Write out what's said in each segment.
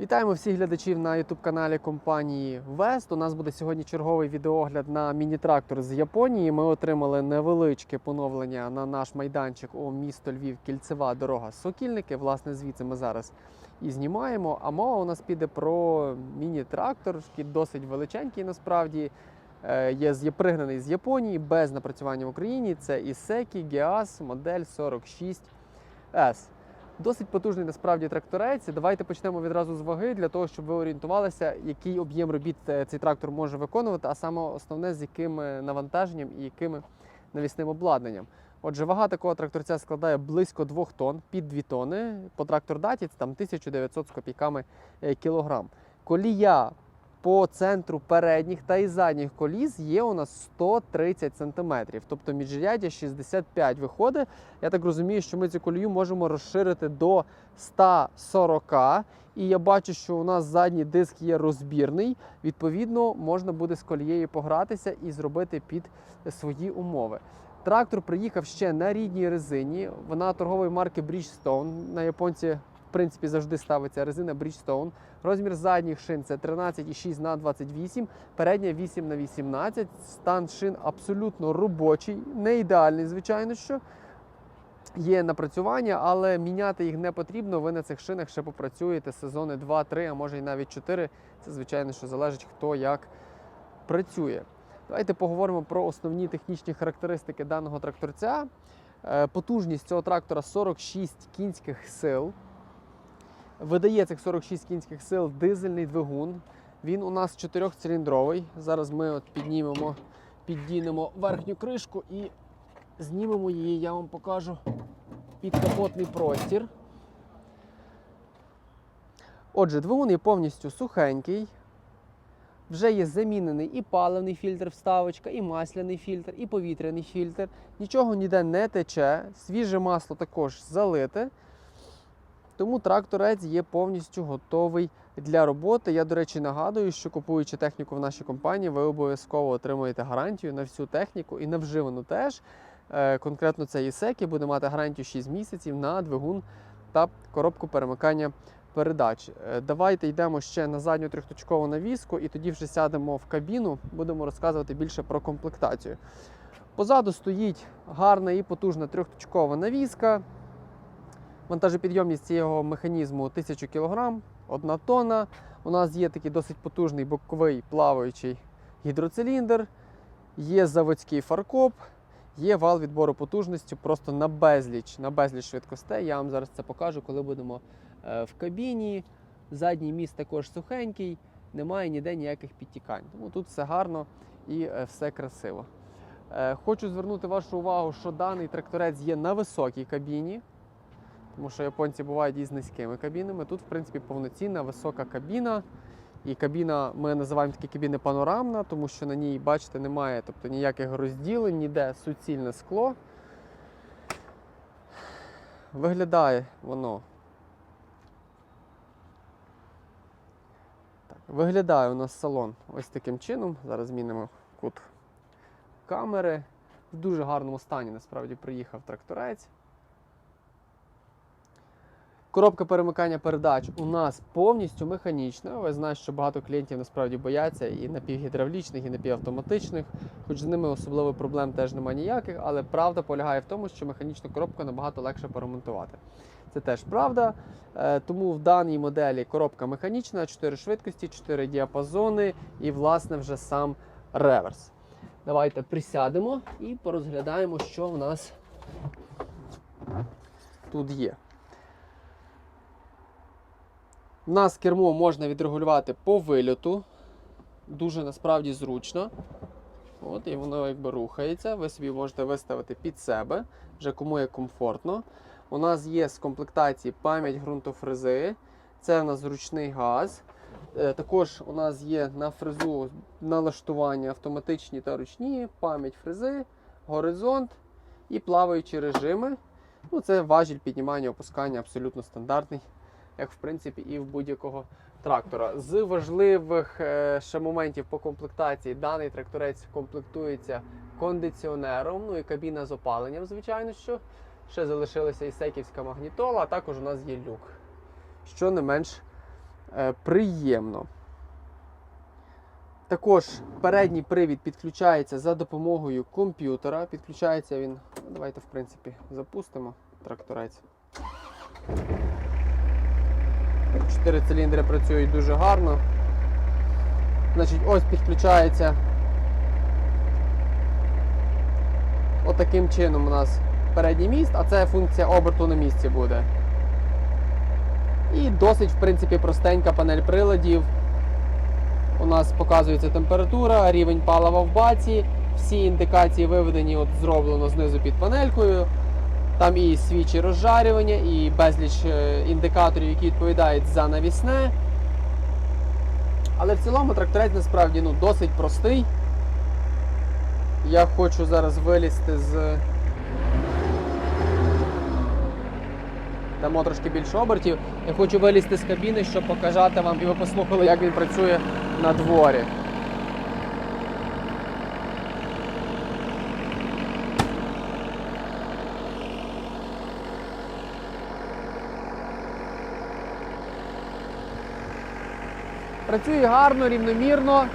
Вітаємо всіх глядачів на youtube каналі компанії Вест. У нас буде сьогодні черговий відеогляд на міні-трактор з Японії. Ми отримали невеличке поновлення на наш майданчик у місто Львів, кільцева дорога Сокільники. Власне, звідси ми зараз і знімаємо. А мова у нас піде про міні-трактор, який досить величенький насправді. Е, Є, пригнаний з Японії без напрацювання в Україні. Це Ісекі Геас модель 46S. Досить потужний насправді тракторець. Давайте почнемо відразу з ваги для того, щоб ви орієнтувалися, який об'єм робіт е, цей трактор може виконувати, а саме основне з яким е, навантаженням і яким навісним обладнанням. Отже, вага такого тракторця складає близько 2 тонн, під 2 тонни. По трактор даті це там 1900 з копійками е, кілограм. Колія по центру передніх та і задніх коліс є у нас 130 см, тобто міжряддя 65 виходить. Я так розумію, що ми цю колію можемо розширити до 140. І я бачу, що у нас задній диск є розбірний. Відповідно, можна буде з колією погратися і зробити під свої умови. Трактор приїхав ще на рідній резині. Вона торгової марки Bridgestone. На японці, принципі, завжди ставиться резина Bridgestone. Розмір задніх шин це 13,6 на 28, передня 8 на 18. Стан шин абсолютно робочий, не ідеальний, звичайно що. Є напрацювання, але міняти їх не потрібно. Ви на цих шинах ще попрацюєте сезони 2-3, а може й навіть 4. Це, звичайно, що залежить хто як працює. Давайте поговоримо про основні технічні характеристики даного тракторця. Е, Потужність цього трактора 46 кінських сил. Видає цих 46 кінських сил дизельний двигун. Він у нас чотирьохциліндровий. Зараз ми от піднімемо, піддінемо верхню кришку і знімемо її, я вам покажу підкапотний простір. Отже, двигун є повністю сухенький. Вже є замінений і паливний фільтр, вставочка, і масляний фільтр, і повітряний фільтр. Нічого ніде не тече. Свіже масло також залите. Тому тракторець є повністю готовий для роботи. Я, до речі, нагадую, що купуючи техніку в нашій компанії, ви обов'язково отримуєте гарантію на всю техніку і на вживану теж. Е, Конкретно це Ісекі буде мати гарантію 6 місяців на двигун та коробку перемикання передач. Е, Давайте йдемо ще на задню трьохточкову навіску і тоді вже сядемо в кабіну, будемо розказувати більше про комплектацію. Позаду стоїть гарна і потужна трьохточкова навіска. Вантажопідйомність цього механізму 1000 кг, 1 тонна. У нас є такий досить потужний боковий плаваючий гідроциліндр, є заводський фаркоп, є вал відбору потужності просто на безліч, на безліч швидкостей. Я вам зараз це покажу, коли будемо е, в кабіні. Задній міст також сухенький, немає ніде ніяких підтікань. Тому тут все гарно і е, все красиво. Е, Хочу звернути вашу увагу, що даний тракторець є на високій кабіні, тому що японці бувають із низькими кабінами. Тут, в принципі, повноцінна висока кабіна. І кабіна, ми називаємо такі кабіни панорамна, тому що на ній, бачите, немає тобто, ніяких розділень, ніде суцільне скло. Виглядає воно. Так, виглядає у нас салон ось таким чином. Зараз змінимо кут камери. В дуже гарному стані насправді приїхав тракторець. Коробка перемикання передач у нас повністю механічна. Ви знаєте, що багато клієнтів насправді бояться і напівгідравлічних, і напівавтоматичних, хоч з ними особливо проблем теж немає ніяких, але правда полягає в тому, що механічну коробку набагато легше поремонтувати. Це теж правда. Е, Тому в даній моделі коробка механічна, 4 швидкості, 4 діапазони і, власне, вже сам реверс. Давайте присядемо і порозглядаємо, що в нас тут є. У нас кермо можна відрегулювати по вильоту. Дуже насправді зручно. От, І воно якби рухається. Ви собі можете виставити під себе, вже кому є комфортно. У нас є з комплектації пам'ять ґрунтофрези. Це у нас зручний газ. Е, Також у нас є на фрезу налаштування автоматичні та ручні, пам'ять фрези, горизонт і плаваючі режими. Ну, Це важіль піднімання опускання абсолютно стандартний як в принципі і в будь-якого трактора. З важливих е, ще моментів по комплектації даний тракторець комплектується кондиціонером, ну і кабіна з опаленням, звичайно, що ще залишилася і секівська магнітола, а також у нас є люк, що не менш е, приємно. Також передній привід підключається за допомогою комп'ютера. Підключається він. ну, Давайте, в принципі, запустимо тракторець. Чотири циліндри працюють дуже гарно. Значить, ось підключається. Отаким чином у нас передній міст, а це функція оберту на місці буде. І досить, в принципі, простенька панель приладів. У нас показується температура, рівень палива в баці. Всі індикації виведені, от зроблено знизу під панелькою. Там і свічі розжарювання, і безліч е, індикаторів, які відповідають за навісне. Але в цілому тракторець насправді ну, досить простий. Я хочу зараз вилізти з. Дамо трошки більше обертів. Я хочу вилізти з кабіни, щоб показати вам і ви послухали, як він працює на дворі. Працює гарно, рівномірно.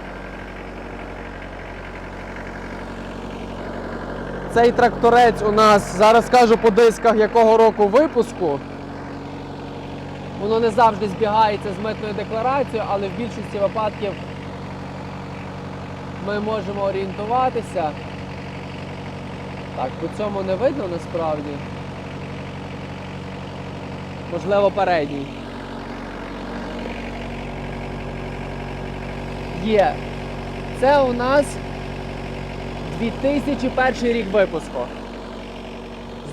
Цей тракторець у нас, зараз скажу по дисках якого року випуску. Воно не завжди збігається з митною декларацією, але в більшості випадків ми можемо орієнтуватися. Так, по цьому не видно насправді. Можливо, передній. Є. Це у нас 2001 рік випуску.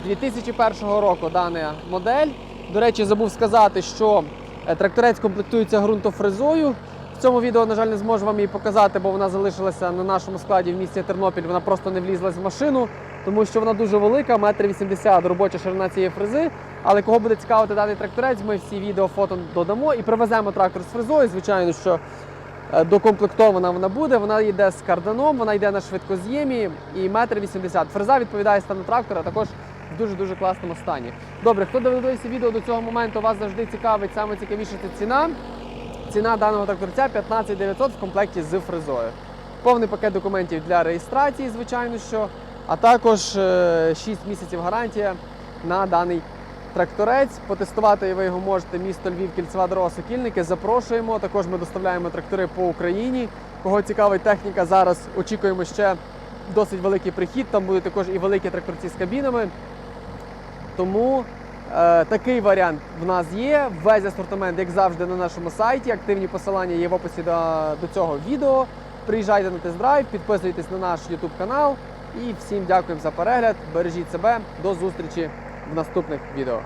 З 2001 року дана модель. До речі, забув сказати, що е, тракторець комплектується ґрунтофрезою. В цьому відео, на жаль, не зможу вам її показати, бо вона залишилася на нашому складі в місті Тернопіль. Вона просто не влізлась в машину, тому що вона дуже велика, метр вісімдесят робоча ширина цієї фрези. Але кого буде цікавити даний тракторець, ми всі відео, фото додамо і привеземо трактор з фрезою. Звичайно, що Докомплектована вона буде, вона йде з карданом, вона йде на швидкоз'ємі і метр вісімдесят. Фреза відповідає стану трактора, також в дуже-дуже класному стані. Добре, хто дивився відео до цього моменту, вас завжди цікавить, саме цікавіше це ціна. Ціна даного тракторця 15 900 в комплекті з фрезою. Повний пакет документів для реєстрації, звичайно що, а також е, 6 місяців гарантія на даний тракторець. Потестувати ви його можете місто Львів, кільцева дорога Сокільники. Запрошуємо. Також ми доставляємо трактори по Україні. Кого цікавить техніка, зараз очікуємо ще досить великий прихід. Там будуть також і великі тракторці з кабінами. Тому е, такий варіант в нас є. Весь асортимент, як завжди, на нашому сайті. Активні посилання є в описі до, до цього відео. Приїжджайте на тест-драйв, підписуйтесь на наш YouTube канал. І всім дякуємо за перегляд. Бережіть себе. До зустрічі в наступних відео.